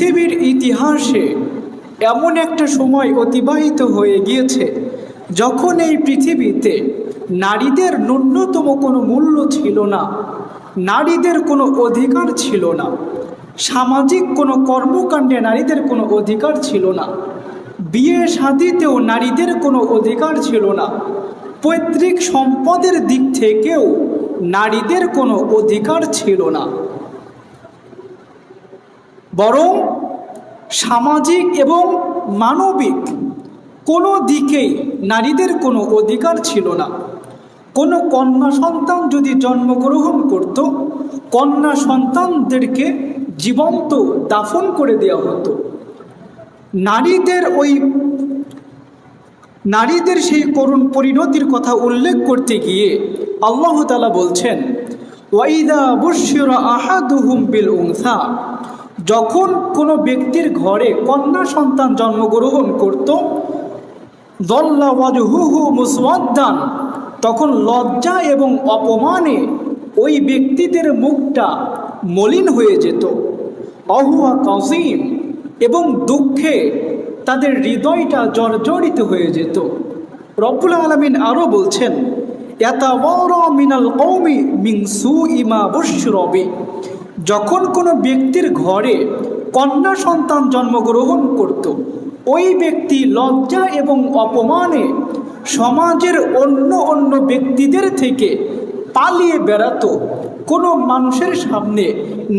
পৃথিবীর ইতিহাসে এমন একটা সময় অতিবাহিত হয়ে গিয়েছে, যখন এই পৃথিবীতে নারীদের ন্যূনতম কোনো মূল্য ছিল না, নারীদের কোনো অধিকার ছিল না, সামাজিক কোনো কর্মকাণ্ডে নারীদের কোনো অধিকার ছিল না বিয়ে শাদিতেও নারীদের কোনো অধিকার ছিল না, পৈতৃক সম্পদের দিক থেকেও নারীদের কোনো অধিকার ছিল না। বরং সামাজিক এবং মানবিক কোনো দিকেই নারীদের কোনো অধিকার ছিল না। কোনো কন্যা সন্তান যদি জন্মগ্রহণ করত, কন্যা সন্তানদেরকে জীবন্ত দাফন করে দেওয়া হতো। নারীদের ওই নারীদের সেই করুণ পরিণতির কথা উল্লেখ করতে গিয়ে আল্লাহ তালা বলছেন ওয়াইদা বুশিরা আহাদুহুম বিল উংসা যখন কোনো ব্যক্তির ঘরে কন্যা সন্তান জন্মগ্রহণ করত, দল্লা ওয়াজহুহু মুসওয়াদ্দান, তখন লজ্জা এবং অপমানে ওই ব্যক্তিদের মুখটা মলিন হয়ে যেত। অহুয়া কাজিম এবং দুঃখে তাদের হৃদয়টা জর্জরিত হয়ে যেত। রব্বুল আলমিন আরও বলছেন মিনাল কৌমি মিংসু ইমা বসরবে যখন কোনো ব্যক্তির ঘরে কন্যা সন্তান জন্মগ্রহণ করত, ওই ব্যক্তি লজ্জা এবং অপমানে সমাজের অন্য অন্য ব্যক্তিদের থেকে পালিয়ে বেড়াতো। কোনো মানুষের সামনে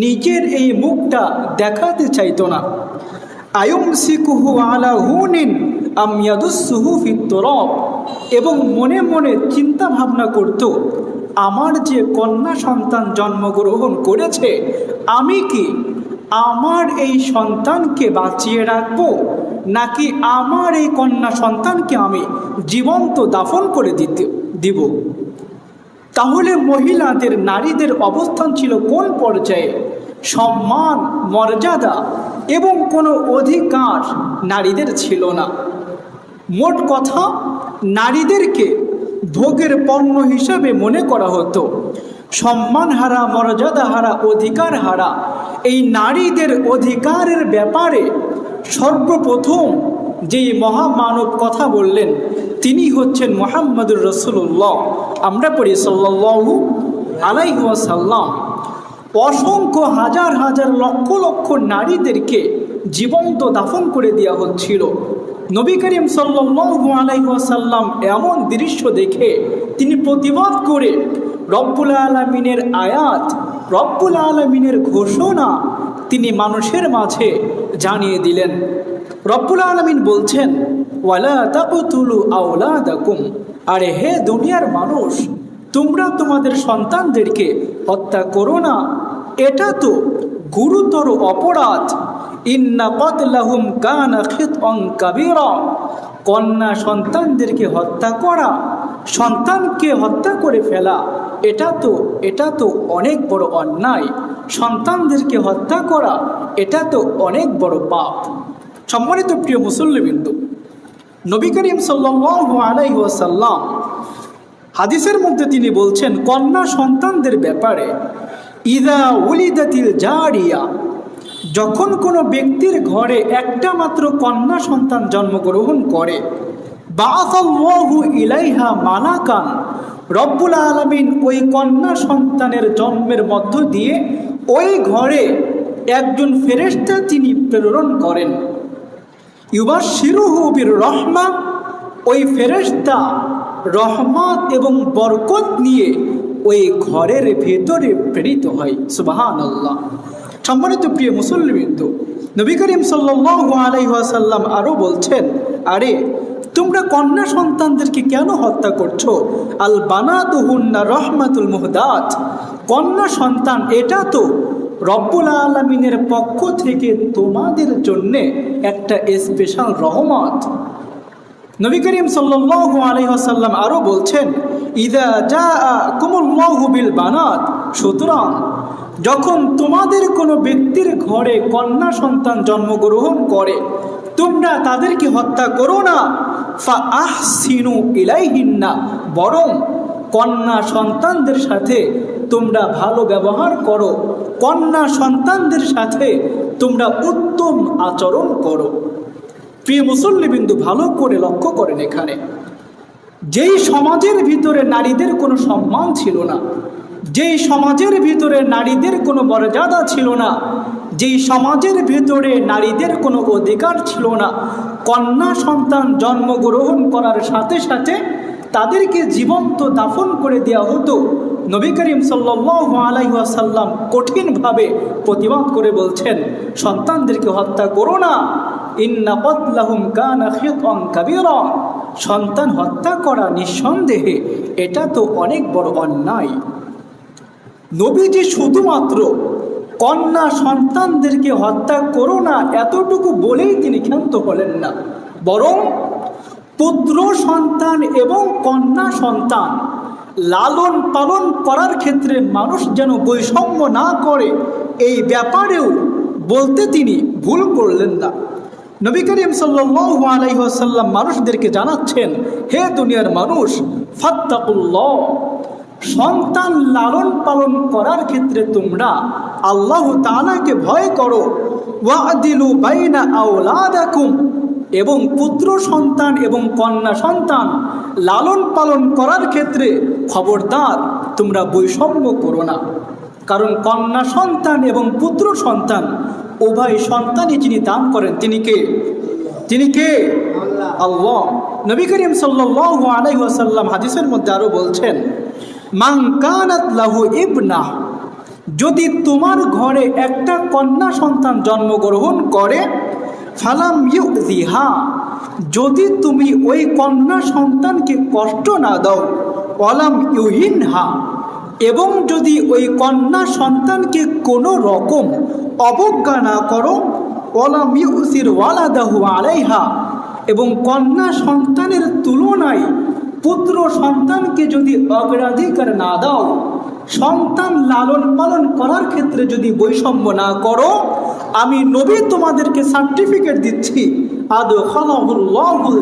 নিজের এই মুখটা দেখাতে চাইত না। আয়ুম সিকুহু আলা হুনিন আমিয়াদুসুহু ফিত্তরব। এবং মনে মনে চিন্তা ভাবনা করত আমার যে কন্যা সন্তান জন্মগ্রহণ করেছে, আমি কি আমার এই সন্তানকে বাঁচিয়ে রাখব? নাকি আমার এই কন্যা সন্তানকে আমি জীবন্ত দাফন করে দিতে, দিব? তাহলে মহিলাদের, নারীদের অবস্থান ছিল কোন পর্যায়ে? সম্মান, মর্যাদা এবং কোনো অধিকার নারীদের ছিল না। মোট কথা, নারীদেরকে ভোগের পণ্য হিসাবে মনে করা হতো। সম্মান হারা, মর্যাদা হারা, অধিকার হারা। এই নারীদের অধিকারের ব্যাপারে সর্বপ্রথম যেই মহামানব কথা বললেন, তিনি হচ্ছেন মোহাম্মদুর রসুল্লাহ আমরা পড়ি সাল্লাহু আলাইহাসাল্লাম অসংখ্য হাজার হাজার লক্ষ লক্ষ নারীদেরকে জীবন্ত দাফন করে দেওয়া হচ্ছিল। নবী করিম সাল্লু আলাইসাল্লাম এমন দৃশ্য দেখে তিনি প্রতিবাদ করে রব্বুল আলমিনের আয়াত, রব্বুল আলমিনের ঘোষণা তিনি মানুষের মাঝে জানিয়ে দিলেন। রব্বুল আলমিন বলছেন আরে হে দুনিয়ার মানুষ, তোমরা তোমাদের সন্তানদেরকে হত্যা করো না। এটা তো গুরুতর অপরাধ। কাবিরা। কন্যা সন্তানদেরকে হত্যা করা, সন্তানকে হত্যা করে ফেলা, এটা তো এটা তো অনেক বড় অন্যায়। সন্তানদেরকে হত্যা করা, এটা তো অনেক বড় পাপ। সম্মানিত প্রিয় মুসল্লিবিন্দু, নবী করিম সাল্লু আলাইসাল্লাম হাদিসের মধ্যে তিনি বলছেন, কন্যা সন্তানদের ব্যাপারে, ইদা উলিদাতিল জারিয়া যখন কোনো ব্যক্তির ঘরে একটা মাত্র কন্যা সন্তান জন্মগ্রহণ করে বাহু ইলাইহা মালাকান, রব্বুল আলমিন ওই কন্যা সন্তানের জন্মের মধ্য দিয়ে ওই ঘরে একজন ফেরেস্তা তিনি প্রেরণ করেন। ইউবার শিরুহবির রহমা ওই ফেরেস্তা রহমত এবং বরকত নিয়ে ওই ঘরের ভেতরে প্রেরিত হয়। সুবাহান আল্লাহ সম্মানিত প্রিয় মুসল্লিবিন্দু, নবী করিম সাল্লু আলাইসাল্লাম আরও বলছেন, আরে, তোমরা কন্যা সন্তানদেরকে কেন হত্যা করছ? আল বানাতুহুন্না রহমাতুল মুহদাত। কন্যা সন্তান, এটা তো রব্বুল আলমিনের পক্ষ থেকে তোমাদের জন্যে একটা স্পেশাল রহমত। নবী করিম সাল্লু আলহাসাল্লাম আরও বলছেন, ইদা যা কুমুল্লাহুবিল বানাত। সুতরাং যখন তোমাদের কোনো ব্যক্তির ঘরে কন্যা সন্তান জন্মগ্রহণ করে, তোমরা তাদেরকে হত্যা করো না। ফা আহ সিনু ইলাইহিন্না, বরং কন্যা সন্তানদের সাথে তোমরা ভালো ব্যবহার করো। কন্যা সন্তানদের সাথে তোমরা উত্তম আচরণ করো। প্রিয় মুসল্লিবিন্দু, ভালো করে লক্ষ্য করেন এখানে। যেই সমাজের ভিতরে নারীদের কোনো সম্মান ছিল না যেই সমাজের ভিতরে নারীদের কোনো মর্যাদা ছিল না যেই সমাজের ভিতরে নারীদের কোনো অধিকার ছিল না, কন্যা সন্তান জন্মগ্রহণ করার সাথে সাথে তাদেরকে জীবন্ত দাফন করে দেওয়া হতো। নবী করিম সাল্লাল্লাহু আলাইহি ওয়াসাল্লাম কঠিনভাবে প্রতিবাদ করে বলছেন, সন্তানদেরকে হত্যা করো না। ইন্না কতলাহুম কানা সন্তান হত্যা করা নিঃসন্দেহে, এটা তো অনেক বড় অন্যায়। নবীজি শুধুমাত্র কন্যা সন্তানদেরকে হত্যা করো না, এতটুকু বলেই তিনি ক্ষান্ত হলেন না। বরং পুত্র সন্তান এবং কন্যা সন্তান লালন পালন করার ক্ষেত্রে মানুষ যেন বৈষম্য না করে, এই ব্যাপারেও বলতে তিনি ভুল করলেন না। নবী করিম সাল্লাল্লাহু আলাইহি ওয়াসাল্লাম মানুষদেরকে জানাচ্ছেন, হে দুনিয়ার মানুষ, ফাত্তাকুল্লাহ। সন্তান লালন পালন করার ক্ষেত্রে তোমরা আল্লাহ তালাকে ভয় করো। ওয়াদিলু বাইনা আওলাদাকুম। এবং পুত্র সন্তান এবং কন্যা সন্তান লালন পালন করার ক্ষেত্রে খবরদার তোমরা বৈষম্য করো না। কারণ কন্যা সন্তান এবং পুত্র সন্তান উভয় সন্তানই যিনি দান করেন তিনি কে? তিনি কে? আল্লাহ। নবী করিম সাল্লাল্লাহু আলাইহি ওয়াসাল্লাম হাদিসের মধ্যে আরও বলছেন মান কানাত লাহু ইবনা, যদি তোমার ঘরে একটা কন্যা সন্তান জন্মগ্রহণ করে, ফালাম ইউজিহা যদি তুমি ওই কন্যা সন্তানকে কষ্ট না দাও অলাম ইউহিনহা, এবং যদি ওই কন্যা সন্তানকে কোনো রকম অবজ্ঞা না করো অলাম ইউসির ওয়ালাদাহু আলাইহা এবং কন্যা সন্তানের তুলনায় পুত্র সন্তানকে যদি অগ্রাধিকার না দাও, সন্তান লালন পালন করার ক্ষেত্রে যদি বৈষম্য না করো, আমি নবী তোমাদেরকে সার্টিফিকেট দিচ্ছি আদৌ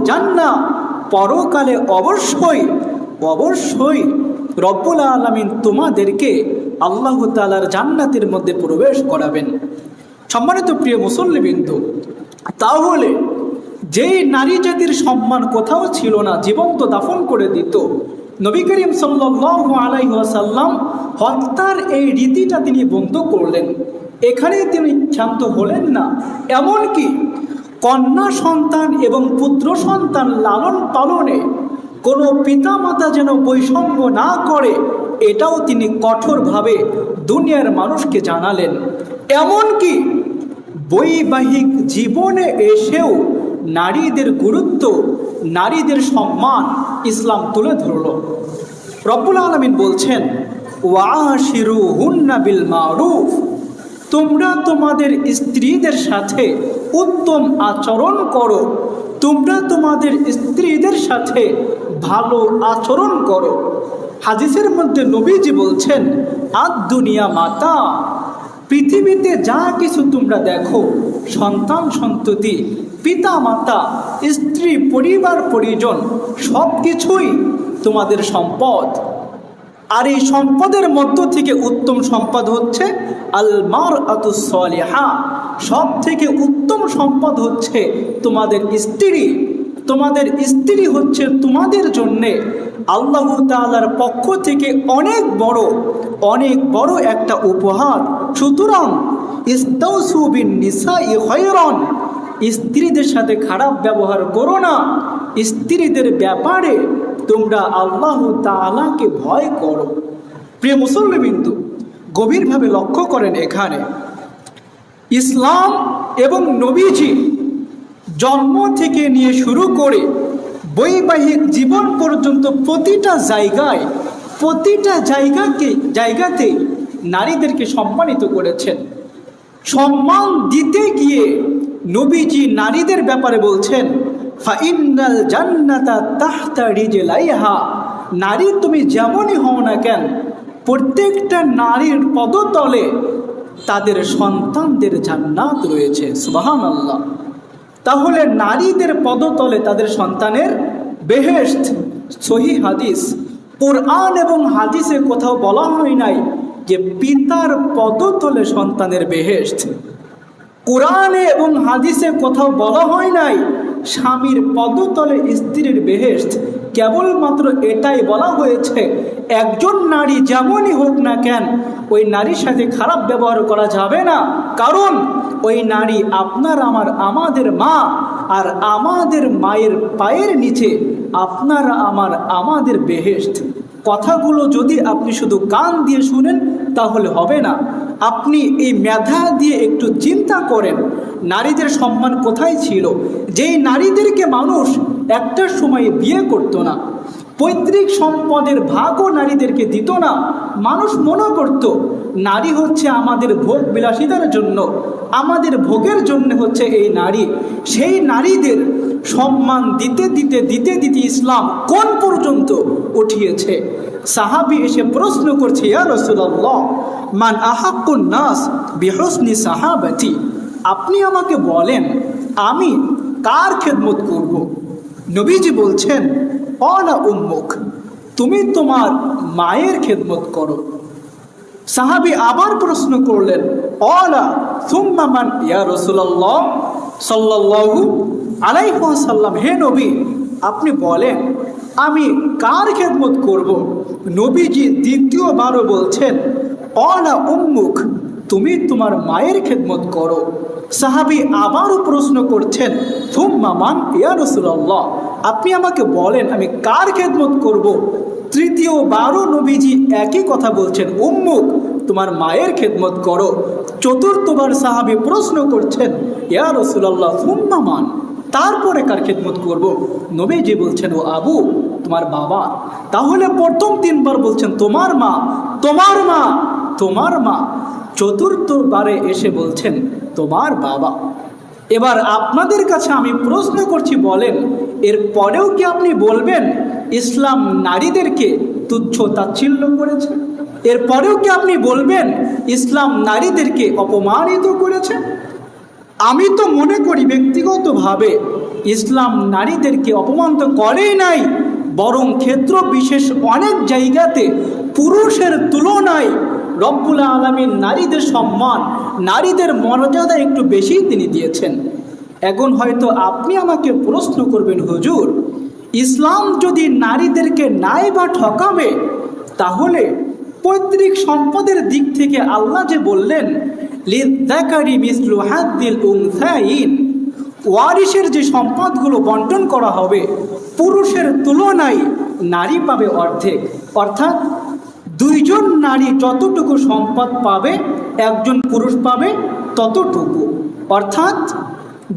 জান্না, পরকালে অবশ্যই অবশ্যই রব্বুল আলমিন তোমাদেরকে আল্লাহ তালার জান্নাতের মধ্যে প্রবেশ করাবেন। সম্মানিত প্রিয় মুসল্লিবিন্দু, তাহলে যেই নারী জাতির সম্মান কোথাও ছিল না, জীবন্ত দাফন করে দিত। নবী করিম সাল্লাল্লাহু আলাইহি ওয়াসাল্লাম হত্যার এই রীতিটা তিনি বন্ধ করলেন। এখানেই তিনি শান্ত হলেন না। এমনকি কন্যা সন্তান এবং পুত্র সন্তান লালন পালনে কোনো পিতামাতা যেন বৈষম্য না করে, এটাও তিনি কঠোরভাবে দুনিয়ার মানুষকে জানালেন। এমনকি বৈবাহিক জীবনে এসেও নারীদের গুরুত্ব, নারীদের সম্মান ইসলাম তুলে ধরল। রব্বুল আলমিন বলছেন ওয়াশিরু হুন্না বিল মারুফ। তোমরা তোমাদের স্ত্রীদের সাথে উত্তম আচরণ করো। তোমরা তোমাদের স্ত্রীদের সাথে ভালো আচরণ করো। হাদিসের মধ্যে নবীজি বলছেন আদ দুনিয়া মাতা, পৃথিবীতে যা কিছু তোমরা দেখো, সন্তান সন্ততি পিতা মাতা স্ত্রী, পরিবার, পরিজন সব কিছুই তোমাদের সম্পদ। আর এই সম্পদের মধ্য থেকে উত্তম সম্পদ হচ্ছে আলমার আতুসলিহা সব থেকে উত্তম সম্পদ হচ্ছে তোমাদের স্ত্রী। তোমাদের স্ত্রী হচ্ছে তোমাদের জন্যে আল্লাহ তালার পক্ষ থেকে অনেক বড় অনেক বড় একটা উপহার। সুতরাং ইস্তাউসুবিন নিসাই হয়রন স্ত্রীদের সাথে খারাপ ব্যবহার করো না। স্ত্রীদের ব্যাপারে তোমরা আল্লাহ তালাকে ভয় করো। প্রিয় মুসল্লিবিন্দু গভীরভাবে লক্ষ্য করেন এখানে, ইসলাম এবং নবীজি জন্ম থেকে নিয়ে শুরু করে বৈবাহিক জীবন পর্যন্ত প্রতিটা জায়গায়, প্রতিটা জায়গাকে, জায়গাতে নারীদেরকে সম্মানিত করেছেন। সম্মান দিতে গিয়ে নবীজি নারীদের ব্যাপারে বলছেন ফাইনাল জান্নাতা তাহতা রিজলাইহা। নারী তুমি যেমনই হও না কেন, প্রত্যেকটা নারীর পদতলে তাদের সন্তানদের জান্নাত রয়েছে সুবাহান আল্লাহ তাহলে নারীদের পদতলে তাদের সন্তানের বেহেস্ত সহি হাদিস। কোরআন এবং হাদিসে কোথাও বলা হয় নাই যে পিতার পদতলে সন্তানের বেহেস্ট কোরআনে এবং হাদিসে কোথাও বলা হয় নাই, স্বামীর পদতলে স্ত্রীর বেহেস্ট কেবলমাত্র এটাই বলা হয়েছে, একজন নারী যেমনই হোক না কেন, ওই নারীর সাথে খারাপ ব্যবহার করা যাবে না। কারণ, ওই নারী আপনার আমার, আমাদের মা, আর আমাদের মায়ের পায়ের নিচে আপনারা আমার, আমাদের বেহেস্ট কথাগুলো যদি আপনি শুধু কান দিয়ে শুনেন, তাহলে হবে না। আপনি এই মেধা দিয়ে একটু চিন্তা করেন, নারীদের সম্মান কোথায় ছিল? যেই নারীদেরকে মানুষ একটা সময়ে বিয়ে করতো না পৈতৃক সম্পদের ভাগও নারীদেরকে দিত না। মানুষ মনে করত, নারী হচ্ছে আমাদের ভোগ বিলাসিতার জন্য। আমাদের ভোগের জন্য হচ্ছে এই নারী। সেই নারীদের সম্মান দিতে দিতে দিতে দিতে ইসলাম কোন পর্যন্ত উঠিয়েছে? সাহাবি এসে প্রশ্ন করছে মান নাস বিহসনি সাহাবাতি? আপনি আমাকে বলেন, আমি কার খেদমত করব? নবীজি বলছেন অনা উন্মুখ তুমি তোমার মায়ের খেদমত করো। সাহাবি আবার প্রশ্ন করলেন অলা সুম্মামান ইয়া রসুল্লাহ সাল্লাল্লাহু আলাইসাল্লাম হে নবী, আপনি বলেন, আমি কার খেদমত করব? নবীজি দ্বিতীয়বারও বলছেন অলা উম্মুখ তুমি তোমার মায়ের খেদমত করো। সাহাবি আবারও প্রশ্ন করছেন থুম্মামান ইয়া রসুল্লাহ আপনি আমাকে বলেন, আমি কার খেদমত করব? তৃতীয়বারও নবীজি একই কথা বলছেন, উম্মুক, তোমার মায়ের খেদমত করো। চতুর্থবার সাহাবি প্রশ্ন করছেন, ইয়া রসুল্লাহ সুম্মামান তারপরে কার খেদমত করব? নবীজি বলছেন, ও আবু, তোমার বাবা। তাহলে প্রথম তিনবার বলছেন, তোমার মা তোমার মা তোমার মা। চতুর্থবারে এসে বলছেন তোমার বাবা। এবার আপনাদের কাছে আমি প্রশ্ন করছি, বলেন এর পরেও কি আপনি বলবেন ইসলাম নারীদেরকে তুচ্ছ তাচ্ছিল্য করেছে? এরপরেও কি আপনি বলবেন ইসলাম নারীদেরকে অপমানিত করেছে? আমি তো মনে করি ব্যক্তিগতভাবে ইসলাম নারীদেরকে অপমান তো করেই নাই, বরং ক্ষেত্র বিশেষ অনেক জায়গাতে পুরুষের তুলনায় রব্বুল আলমীর নারীদের সম্মান, নারীদের মর্যাদা একটু বেশিই তিনি দিয়েছেন। এখন হয়তো আপনি আমাকে প্রশ্ন করবেন, হুজুর, ইসলাম যদি নারীদেরকে নাই বা ঠকাবে, তাহলে পৈতৃক সম্পদের দিক থেকে আল্লাহ যে বললেন ওয়ারিসের যে সম্পদগুলো বন্টন করা হবে, পুরুষের তুলনায় নারী পাবে অর্ধেক। অর্থাৎ দুইজন নারী যতটুকু সম্পদ পাবে, একজন পুরুষ পাবে ততটুকু। অর্থাৎ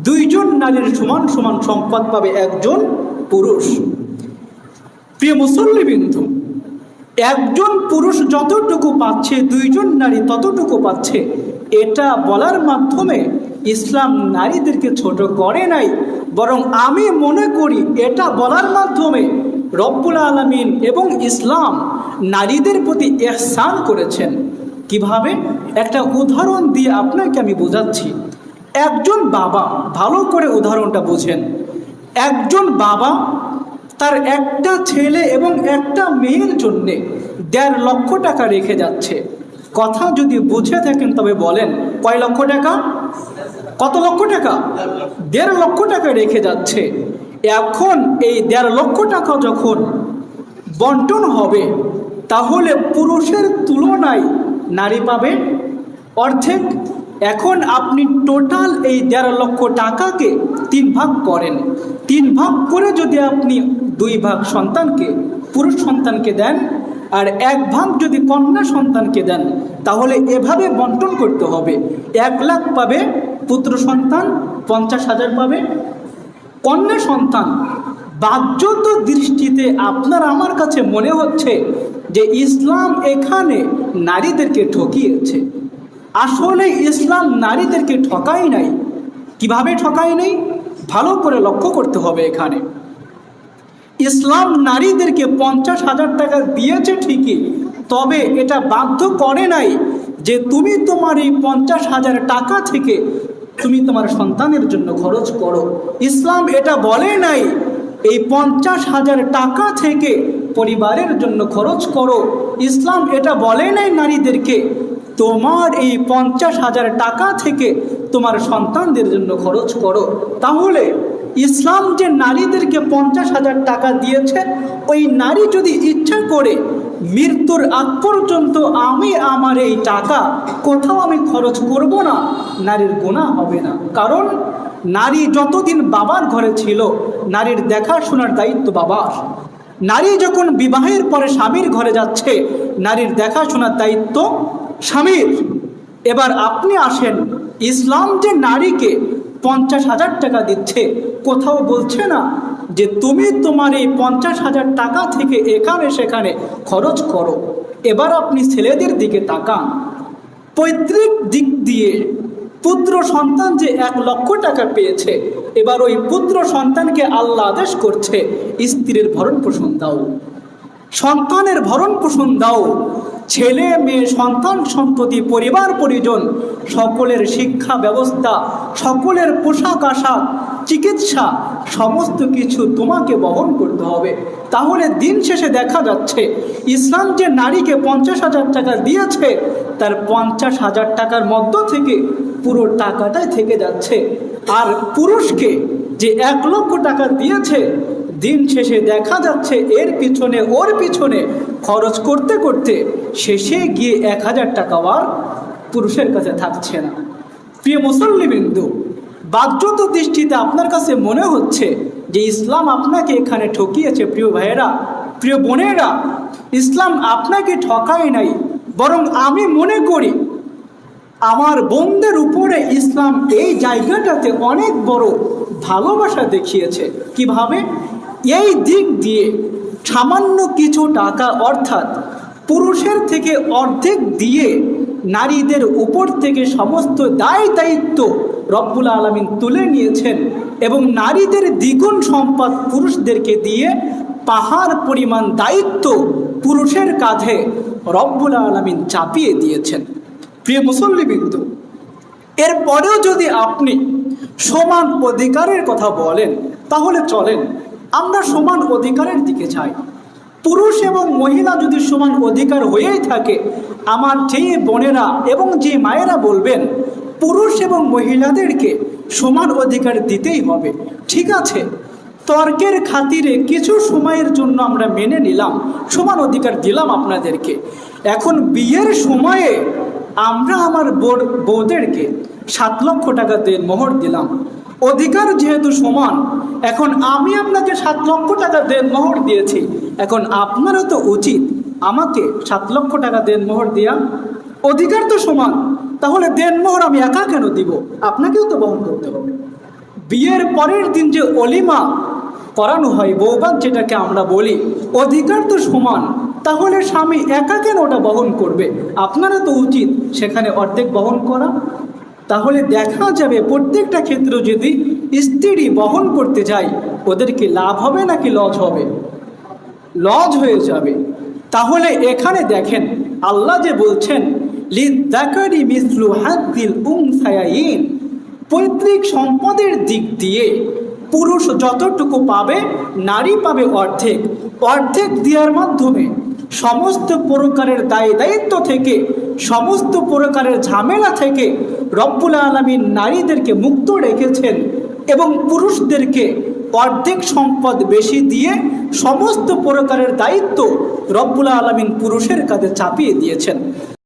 দুইজন নারীর সমান সমান সম্পদ পাবে একজন পুরুষ। প্রিয় মুসল্লিবিন্দু, একজন পুরুষ যতটুকু পাচ্ছে, দুইজন নারী ততটুকু পাচ্ছে, এটা বলার মাধ্যমে ইসলাম নারীদেরকে ছোট করে নাই, বরং আমি মনে করি এটা বলার মাধ্যমে রব্বুল আলমিন এবং ইসলাম নারীদের প্রতি এহসান করেছেন। কীভাবে? একটা উদাহরণ দিয়ে আপনাকে আমি বোঝাচ্ছি। একজন বাবা ভালো করে উদাহরণটা বুঝেন। একজন বাবা তার একটা ছেলে এবং একটা মেয়ের জন্যে দেড় লক্ষ টাকা রেখে যাচ্ছে। কথা যদি বুঝে থাকেন তবে বলেন, কয় লক্ষ টাকা? কত লক্ষ টাকা? দেড় লক্ষ টাকা রেখে যাচ্ছে। এখন এই দেড় লক্ষ টাকা যখন বন্টন হবে, তাহলে পুরুষের তুলনায় নারী পাবে অর্ধেক। এখন আপনি টোটাল এই দেড় লক্ষ টাকাকে তিন ভাগ করেন। তিন ভাগ করে যদি আপনি দুই ভাগ সন্তানকে, পুরুষ সন্তানকে দেন আর এক ভাগ যদি কন্যা সন্তানকে দেন, তাহলে এভাবে বন্টন করতে হবে। এক লাখ পাবে পুত্র সন্তান, পঞ্চাশ হাজার পাবে। কন্যা সন্তান, বাহ্যত দৃষ্টিতে আপনার আমার কাছে মনে হচ্ছে যে ইসলাম এখানে নারীদেরকে ঠকিয়েছে। আসলে ইসলাম নারীদেরকে ঠকাই নাই। কীভাবে ঠকাই নেই? ভালো করে লক্ষ্য করতে হবে এখানে। ইসলাম নারীদেরকে পঞ্চাশ হাজার টাকা দিয়েছে ঠিকই, তবে এটা বাধ্য করে নাই যে তুমি তোমার এই পঞ্চাশ হাজার টাকা থেকে তুমি তোমার সন্তানের জন্য খরচ করো। ইসলাম এটা বলে নাই, এই পঞ্চাশ হাজার টাকা থেকে পরিবারের জন্য খরচ করো। ইসলাম এটা বলে নাই নারীদেরকে, তোমার এই পঞ্চাশ হাজার টাকা থেকে তোমার সন্তানদের জন্য খরচ করো। তাহলে ইসলাম যে নারীদেরকে পঞ্চাশ হাজার টাকা দিয়েছে, ওই নারী যদি ইচ্ছা করে মৃত্যুর আগ পর্যন্ত আমি, আমার এই টাকা কোথাও আমি খরচ করব না। নারীর গোনা হবে না। কারণ নারী যতদিন বাবার ঘরে ছিল, নারীর দেখাশোনার দায়িত্ব বাবার। নারী যখন বিবাহের পরে স্বামীর ঘরে যাচ্ছে, নারীর দেখাশোনার দায়িত্ব স্বামীর। এবার আপনি আসেন, ইসলাম যে নারীকে পঞ্চাশ হাজার টাকা দিচ্ছে, কোথাও বলছে না যে তুমি তোমার এই পঞ্চাশ হাজার টাকা থেকে এখানে সেখানে খরচ করো। এবার আপনি ছেলেদের দিকে তাকান। পৈতৃক দিক দিয়ে পুত্র সন্তান যে এক লক্ষ টাকা পেয়েছে, এবার ওই পুত্র সন্তানকে আল্লাহ আদেশ করছে, স্ত্রীর ভরণ পোষণ দাও। সন্তানের ভরণ পোষণ দাও। ছেলে, মেয়ে, সন্তান সন্ততি পরিবার, পরিজন, সকলের শিক্ষা ব্যবস্থা, সকলের পোশাক আশাক, চিকিৎসা, সমস্ত কিছু তোমাকে বহন করতে হবে। তাহলে দিন শেষে দেখা যাচ্ছে, ইসলাম যে নারীকে পঞ্চাশ হাজার টাকা দিয়েছে, তার পঞ্চাশ হাজার টাকার মধ্য থেকে পুরো টাকাটাই থেকে যাচ্ছে। আর পুরুষকে যে এক লক্ষ টাকা দিয়েছে দিন শেষে দেখা যাচ্ছে এর পিছনে, ওর পিছনে খরচ করতে করতে শেষে গিয়ে এক হাজার টাকা আর পুরুষের কাছে থাকছে না। প্রিয় মুসল্লিবিন্দু বাধ্যত দৃষ্টিতে আপনার কাছে মনে হচ্ছে যে ইসলাম আপনাকে এখানে ঠকিয়েছে, প্রিয় ভাইয়েরা, প্রিয় বোনেরা? ইসলাম আপনাকে ঠকায় নাই, বরং আমি মনে করি আমার বোনদের উপরে ইসলাম এই জায়গাটাতে অনেক বড় ভালোবাসা দেখিয়েছে। কীভাবে? এই দিক দিয়ে সামান্য কিছু টাকা অর্থাৎ পুরুষের থেকে অর্ধেক দিয়ে নারীদের উপর থেকে সমস্ত দায় দায়িত্ব রব্বুল আলমিন তুলে নিয়েছেন এবং নারীদের দ্বিগুণ সম্পদ পুরুষদেরকে দিয়ে পাহাড় পরিমাণ দায়িত্ব পুরুষের কাঁধে রব্বুল আলমিন চাপিয়ে দিয়েছেন। প্রিয় মুসল্লিবিন্দু, এরপরেও যদি আপনি সমান অধিকারের কথা বলেন, তাহলে চলেন আমরা সমান অধিকারের দিকে চাই। পুরুষ এবং মহিলা যদি সমান অধিকার হয়েই থাকে, আমার যে বোনেরা এবং যে মায়েরা বলবেন, পুরুষ এবং মহিলাদেরকে সমান অধিকার দিতেই হবে। ঠিক আছে, তর্কের খাতিরে কিছু সময়ের জন্য আমরা মেনে নিলাম, সমান অধিকার দিলাম আপনাদেরকে। এখন বিয়ের সময়ে আমরা আমার বউদেরকে সাত লক্ষ টাকা দিয়ে মোহর দিলাম। অধিকার যেহেতু সমান, এখন আমি আপনাকে সাত লক্ষ টাকা দেন মোহর দিয়েছি। এখন আপনারও তো উচিত আমাকে সাত লক্ষ টাকা দেন মোহর দেয়া। অধিকার তো সমান, তাহলে দেন মোহর আমি একা কেন দিব? আপনাকেও তো বহন করতে হবে। বিয়ের পরের দিন যে অলিমা করানো হয় বৌবাদ যেটাকে আমরা বলি, অধিকার তো সমান, তাহলে স্বামী একা কেন ওটা বহন করবে? আপনারা তো উচিত সেখানে অর্ধেক বহন করা। তাহলে দেখা যাবে প্রত্যেকটা ক্ষেত্র যদি স্ত্রী বহন করতে যায় ওদেরকে লাভ হবে নাকি লজ হবে? লজ হয়ে যাবে। তাহলে এখানে দেখেন, আল্লাহ যে বলছেন পৈতৃক সম্পদের দিক দিয়ে পুরুষ যতটুকু পাবে, নারী পাবে অর্ধেক। অর্ধেক দেওয়ার মাধ্যমে সমস্ত প্রকারের দায় দায়িত্ব থেকে সমস্ত প্রকারের ঝামেলা থেকে রব্বুল আলমী নারীদেরকে মুক্ত রেখেছেন এবং পুরুষদেরকে অর্ধেক সম্পদ বেশি দিয়ে সমস্ত প্রকারের দায়িত্ব রব্বুল আলমিন পুরুষের কাছে চাপিয়ে দিয়েছেন।